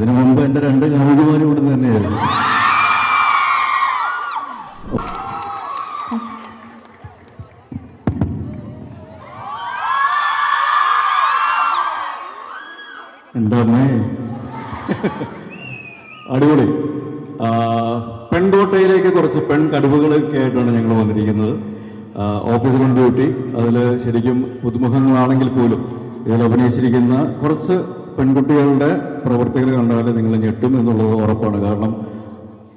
അതിനു മുമ്പ് എന്റെ രണ്ട് ഗാന്ധിമാരും ഇവിടെ തന്നെയായിരുന്നു. എന്താ അടിപൊളി. പെൺകോട്ടയിലേക്ക് കുറച്ച് പെൺ കടുവകളൊക്കെ ആയിട്ടാണ് ഞങ്ങൾ വന്നിരിക്കുന്നത്. ഓഫീസർ ഓൺ ഡ്യൂട്ടി അതിൽ ശരിക്കും പുതുമുഖങ്ങളാണെങ്കിൽ പോലും ഇതിൽ അഭിനയിച്ചിരിക്കുന്ന കുറച്ച് പെൺകുട്ടികളുടെ പ്രവർത്തികൾ കണ്ടാൽ നിങ്ങൾ ഞെട്ടും എന്നുള്ളത് ഉറപ്പാണ്. കാരണം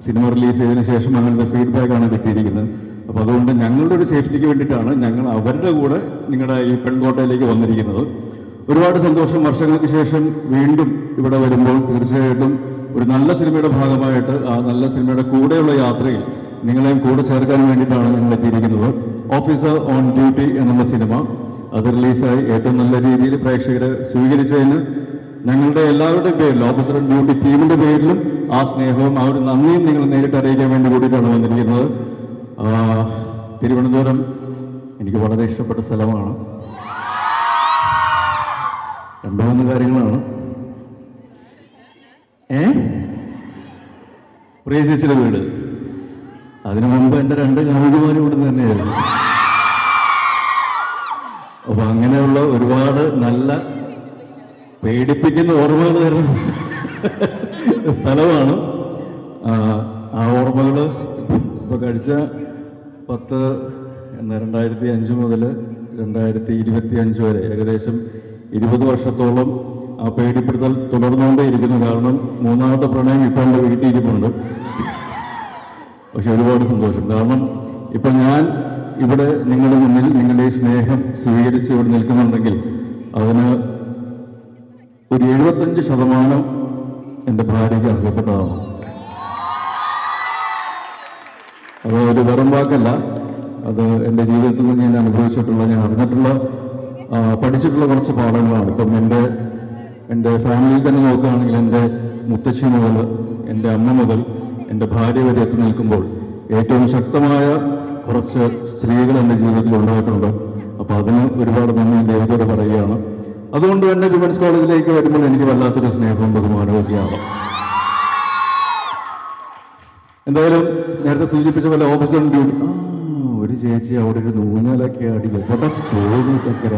സിനിമ റിലീസ് ചെയ്തതിന് ശേഷം അങ്ങനത്തെ ഫീഡ്ബാക്ക് ആണ് കിട്ടിയിരിക്കുന്നത്. അപ്പോൾ അതുകൊണ്ട് ഞങ്ങളുടെ ഒരു സേഫ്റ്റിക്ക് വേണ്ടിയിട്ടാണ് ഞങ്ങൾ അവരുടെ കൂടെ നിങ്ങളുടെ ഈ പെൺകോട്ടയിലേക്ക് വന്നിരിക്കുന്നത്. ഒരുപാട് സന്തോഷം. വർഷങ്ങൾക്ക് ശേഷം വീണ്ടും ഇവിടെ വരുമ്പോൾ തീർച്ചയായിട്ടും ഒരു നല്ല സിനിമയുടെ ഭാഗമായിട്ട് ആ നല്ല സിനിമയുടെ കൂടെയുള്ള യാത്രയിൽ നിങ്ങളെയും കൂടെ ചേർക്കാൻ വേണ്ടിയിട്ടാണ് ഞങ്ങൾ എത്തിയിരിക്കുന്നത്. ഓഫീസർ ഓൺ ഡ്യൂട്ടി എന്നുള്ള സിനിമ. അത് റിലീസായി. ഏറ്റവും നല്ല രീതിയിൽ പ്രേക്ഷകരെ സ്വീകരിച്ചതിന് ഞങ്ങളുടെ എല്ലാവരുടെയും പേരിൽ ഓഫീസർ ഡ്യൂട്ടി ടീമിന്റെ പേരിലും ആ സ്നേഹവും ആ ഒരു നന്ദിയും നിങ്ങൾ നേരിട്ട് അറിയിക്കാൻ വേണ്ടി കൂടിയിട്ടാണ് വന്നിരിക്കുന്നത്. തിരുവനന്തപുരം എനിക്ക് വളരെ ഇഷ്ടപ്പെട്ട സ്ഥലമാണ്. രണ്ടു മൂന്ന് കാര്യങ്ങളാണ്. ഏ? പ്രിയ ചേച്ചിയുടെ വീട്. അതിനു മുമ്പ് എന്റെ രണ്ട് കാമുകിമാരും ഇവിടെ തന്നെയായിരുന്നു. അപ്പൊ അങ്ങനെയുള്ള ഒരുപാട് നല്ല പേടിപ്പിക്കുന്ന ഓർമ്മകൾ തരുന്ന സ്ഥലമാണ്. ആ, ഓർമ്മകൾ ഇപ്പൊ കഴിച്ച പത്ത് രണ്ടായിരത്തി അഞ്ച് മുതൽ രണ്ടായിരത്തി ഇരുപത്തി അഞ്ച് വരെ ഏകദേശം ഇരുപത് വർഷത്തോളം ആ പേടിപ്പെടുത്തൽ തുടർന്നുകൊണ്ടേയിരിക്കുന്നു. കാരണം മൂന്നാമത്തെ പ്രണയം ഇപ്പൊ എന്റെ വീട്ടിൽ പക്ഷെ ഒരുപാട് സന്തോഷം. കാരണം ഇപ്പൊ ഞാൻ ഇവിടെ നിങ്ങളുടെ മുന്നിൽ നിങ്ങളുടെ ഈ സ്നേഹം സ്വീകരിച്ച് ഇവിടെ നിൽക്കുന്നുണ്ടെങ്കിൽ അതിന് ഒരു എഴുപത്തഞ്ച് ശതമാനം എന്റെ ഭാര്യയ്ക്ക് അർഹപ്പെട്ടതാണ് അത് ഒരു വെറും വാക്കല്ല. അത് എന്റെ ജീവിതത്തിൽ നിന്ന് ഞാൻ അനുഭവിച്ചിട്ടുള്ള ഞാൻ അറിഞ്ഞിട്ടുള്ള പഠിച്ചിട്ടുള്ള കുറച്ച് പാഠങ്ങളാണ്. ഇപ്പം എന്റെ എന്റെ ഫാമിലിയിൽ തന്നെ നോക്കുകയാണെങ്കിൽ എന്റെ മുത്തച്ഛി മുതൽ എന്റെ അമ്മ മുതൽ എന്റെ ഭാര്യ വരെ എത്തി നിൽക്കുമ്പോൾ ഏറ്റവും ശക്തമായ കുറച്ച് സ്ത്രീകൾ എന്റെ ജീവിതത്തിൽ ഉണ്ടായിട്ടുണ്ട്. അപ്പോൾ അതിന് ഒരുപാട് നന്ദി. ദൈവത്തോട് പറയുകയാണ്. അതുകൊണ്ട് തന്നെ വിമൻസ് കോളേജിലേക്ക് വരുമ്പോൾ എനിക്ക് വല്ലാത്തൊരു സ്നേഹവും ബഹുമാനവും ഒക്കെയാണ് എന്തായാലും നേരത്തെ സൂചിപ്പിച്ച പോലെ ഓഫീസർ ഡ്യൂട്ടി ഒരു ചേച്ചി അവിടെ ഒരു നൂഞ്ഞാലൊക്കെ അടി എവിടെ തോന്നി ചക്കര?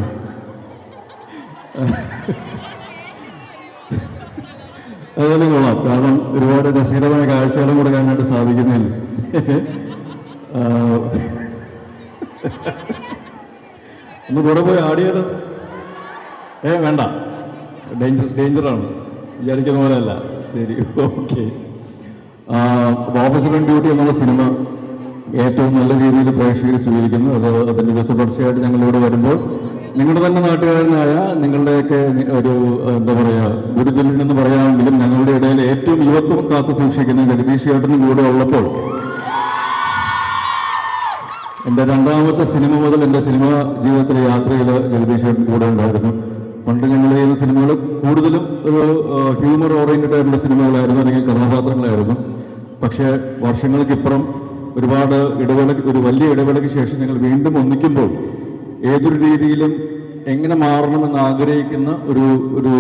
അതുപോലെ കൊള്ളാം. കാരണം ഒരുപാട് രസകരമായ കാഴ്ചകളും കൂടെ കാണാനായിട്ട് സാധിക്കുന്നില്ല. ഒന്ന് കൂടെ പോയി ആടിയാലോ? ഏ വേണ്ട. ഡേഞ്ചർ ഡേഞ്ചറാണ് വിചാരിക്കുന്ന പോലെയല്ല. ശരി ഓക്കെ ഓഫീസർ ഡ്യൂട്ടി എന്നുള്ള സിനിമ ഏറ്റവും നല്ല രീതിയിൽ പ്രേക്ഷകർ സ്വീകരിക്കുന്നു. അത് അതിന്റെ വിത്ത് തുടർച്ചയായിട്ട് ഞങ്ങളിവിടെ വരുമ്പോൾ നിങ്ങളുടെ തന്നെ നാട്ടുകാരനായ നിങ്ങളുടെയൊക്കെ ഒരു എന്താ പറയാ ഗുരുതുല്യൻ എന്ന് പറയാമെങ്കിലും ഞങ്ങളുടെ ഇടയിൽ ഏറ്റവും യുവത്വം കാത്തു സൂക്ഷിക്കുന്ന ജഗദീഷ് ഏട്ടനും കൂടെ ഉള്ളപ്പോൾ എന്റെ രണ്ടാമത്തെ സിനിമ മുതൽ എന്റെ സിനിമ ജീവിതത്തിലെ യാത്രയിൽ ജഗദീഷ് ഏട്ടൻ കൂടെ ഉണ്ടായിരുന്നു. പണ്ട് ഞങ്ങൾ ചെയ്യുന്ന സിനിമകൾ കൂടുതലും ഒരു ഹ്യൂമർ ഓറിയന്റഡ് ആയിട്ടുള്ള സിനിമകളായിരുന്നു അല്ലെങ്കിൽ കഥാപാത്രങ്ങളായിരുന്നു. പക്ഷേ വർഷങ്ങൾക്കിപ്പുറം ഒരുപാട് ഇടവേള ഒരു വലിയ ഇടവേളയ്ക്ക് ശേഷം ഞങ്ങൾ വീണ്ടും ഒന്നിക്കുമ്പോൾ ഏതൊരു രീതിയിലും എങ്ങനെ മാറണമെന്ന് ആഗ്രഹിക്കുന്ന ഒരു ഒരു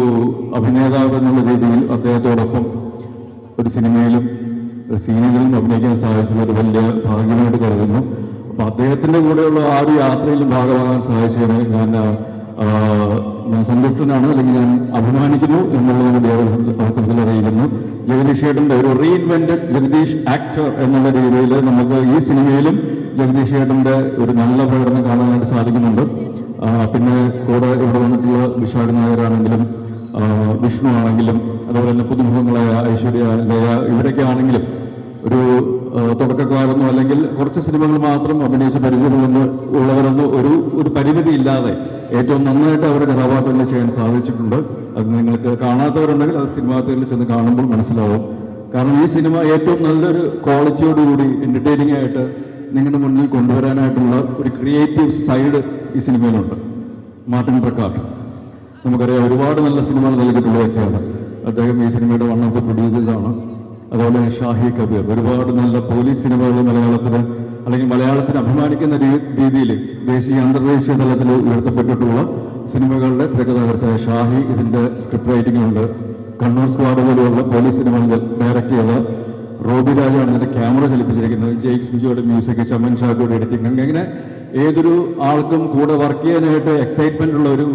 അഭിനേതാവ് എന്നുള്ള രീതിയിൽ അദ്ദേഹത്തോടൊപ്പം ഒരു സിനിമയിലും ഒരു സീനുകളിലും അഭിനയിക്കാൻ സാധിച്ചത് ഒരു വലിയ ഭാഗ്യമായിട്ട് കരുതുന്നു. അപ്പൊ അദ്ദേഹത്തിന്റെ കൂടെയുള്ള ആ ഒരു യാത്രയിലും ഭാഗമാകാൻ സാധിച്ചതിന് ഞാൻ സന്തുഷ്ടനാണ് അല്ലെങ്കിൽ ഞാൻ അഭിമാനിക്കുന്നു എന്നുള്ളത് അവസരത്തിൽ അറിയിക്കുന്നു. ജഗദീഷ് ഏട്ടന്റെ ഒരു റീഇൻവെന്റഡ് ജഗദീഷ് ആക്ടർ എന്നുള്ള രീതിയിൽ നമുക്ക് ഈ സിനിമയിലും ജഗദീഷ് ഏട്ടന്റെ ഒരു നല്ല പ്രകടനം കാണാനായിട്ട് സാധിക്കുന്നുണ്ട്. പിന്നെ കൂടെ ഇവിടെ വന്നിട്ടുള്ള വിശാഖ നായരാണെങ്കിലും വിഷ്ണു ആണെങ്കിലും അതുപോലെ തന്നെ പുതുമുഖങ്ങളായ ഐശ്വര്യ ലയ ഇവരൊക്കെ ആണെങ്കിലും ഒരു തുടക്കക്കാരെന്നോ അല്ലെങ്കിൽ കുറച്ച് സിനിമകൾ മാത്രം അഭിനയിച്ച് പരിചയമുള്ള ഉള്ളവരെന്നോ ഒരു ഒരു പരിമിതി ഇല്ലാതെ ഏറ്റവും നന്നായിട്ട് അവരുടെ കഥാപാത്രങ്ങൾ ചെയ്യാൻ സാധിച്ചിട്ടുണ്ട്. അത് നിങ്ങൾക്ക് കാണാത്തവരുണ്ടെങ്കിൽ അത് സിനിമാ തിയേറ്ററിൽ ചെന്ന് കാണുമ്പോൾ മനസ്സിലാവും. കാരണം ഈ സിനിമ ഏറ്റവും നല്ലൊരു ക്വാളിറ്റിയോടുകൂടി എന്റർടൈനിങ് ആയിട്ട് നിങ്ങളുടെ മുന്നിൽ കൊണ്ടുവരാനായിട്ടുള്ള ഒരു ക്രിയേറ്റീവ് സൈഡ് ഈ സിനിമയിലുണ്ട്. മാർട്ടിൻ പ്രക്കാട്ട്. നമുക്കറിയാം ഒരുപാട് നല്ല സിനിമകൾ നൽകിയിട്ടുള്ള വ്യക്തിയാണ്. അദ്ദേഹം ഈ സിനിമയുടെ വൺ ഓഫ് ദ പ്രൊഡ്യൂസേഴ്സ് ആണ്. അതുപോലെ ഷാഹി കബീർ. ഒരുപാട് നല്ല പോലീസ് സിനിമകൾ മലയാളത്തിന് അല്ലെങ്കിൽ മലയാളത്തിന് അഭിമാനിക്കുന്ന രീതിയിൽ ദേശീയ അന്തർദേശീയ തലത്തിൽ ഉയർത്തപ്പെട്ടിട്ടുള്ള സിനിമകളുടെ തിരക്കഥാകൃത്തായ ഷാഹി ഇതിന്റെ സ്ക്രിപ്റ്റ് റൈറ്റിംഗിലുണ്ട് കണ്ണൂർ സ്ക്വാഡ് പോലെയുള്ള പോലീസ് സിനിമകൾ ഡയറക്റ്റ് ചെയ്ത റോബി രാജാണ് ഇതിന്റെ ക്യാമറ ചലിപ്പിച്ചിരിക്കുന്നത്. ജെയ്ക്സ് ബിജോയുടെ മ്യൂസിക് ചമൻ ഷാജിയുടെ എഡിറ്റിംഗ് അങ്ങനെ ഏതൊരു ആൾക്കും കൂടെ വർക്ക് ചെയ്യാനായിട്ട് എക്സൈറ്റ്മെന്റ് ഉള്ള ഒരു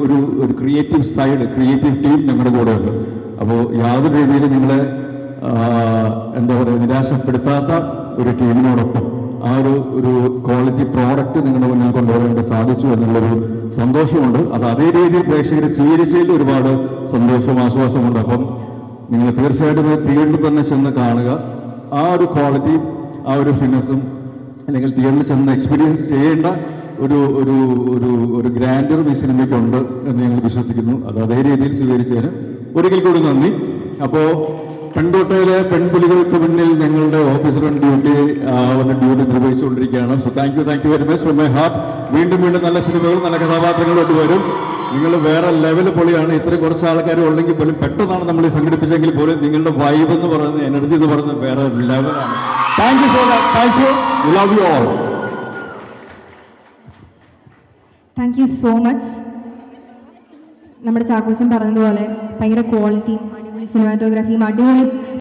ഒരു ക്രിയേറ്റീവ് സൈഡ് ക്രിയേറ്റീവ് ടീം ഞങ്ങളുടെ കൂടെ ഉണ്ട് അപ്പോൾ യാതൊരു രീതിയിലും നിങ്ങളെ എന്താ പറയുക നിരാശപ്പെടുത്താത്ത ഒരു ടീമിനോടൊപ്പം ആ ഒരു ഒരു ക്വാളിറ്റി പ്രോഡക്റ്റ് നിങ്ങളുടെ മുന്നിൽ കൊണ്ടുവരാനായിട്ട് സാധിച്ചു എന്നുള്ളൊരു സന്തോഷമുണ്ട്. അത് അതേ രീതിയിൽ പ്രേക്ഷകർ സ്വീകരിച്ചതിൽ ഒരുപാട് സന്തോഷവും ആശ്വാസമുണ്ട്. അപ്പം നിങ്ങൾ തീർച്ചയായിട്ടും തിയേറ്ററിൽ തന്നെ ചെന്ന് കാണുക. ആ ഒരു ക്വാളിറ്റി ആ ഒരു ഫിനസും അല്ലെങ്കിൽ തിയേറ്ററിൽ ചെന്ന് എക്സ്പീരിയൻസ് ചെയ്യേണ്ട ഒരു ഒരു ഒരു ഒരു ഗ്രാൻഡർ ഈ സിനിമയ്ക്കുണ്ട് എന്ന് ഞങ്ങൾ വിശ്വസിക്കുന്നു. അത് അതേ രീതിയിൽ സ്വീകരിച്ചതിന് ഒരിക്കൽ കൂടി നന്ദി. അപ്പോ പെൺകോട്ടയിലെ പെൺപുലികൾക്ക് മുന്നിൽ ഞങ്ങളുടെ ഓഫീസറും ഡ്യൂട്ടി അവരുടെ duty നിർവഹിച്ചുകൊണ്ടിരിക്കുകയാണ്. So thank you thank you very much from my heart വീണ്ടും വീണ്ടും നല്ല സിനിമകളും നല്ല കഥാപാത്രങ്ങളും വരും. നിങ്ങൾ വേറെ ലെവൽ പൊളിയാണ്. ഇത്രയും കുറച്ച് ആൾക്കാർ ഉണ്ടെങ്കിൽ പോലും പെട്ടെന്നാണ് നമ്മൾ സംഘടിപ്പിച്ചെങ്കിൽ പോലും നിങ്ങളുടെ വൈബ് എന്ന് പറയുന്നത് എനർജി എന്ന് പറയുന്നത് വേറെ ലെവലാണ് thank you so much thank you love you all thank you so much നമ്മുടെ ചാക്കോച്ചൻ പറഞ്ഞതുപോലെ ഭയങ്കര ക്വാളിറ്റിയും അടിപൊളി സിനിമാറ്റോഗ്രാഫിയും അടിപൊളി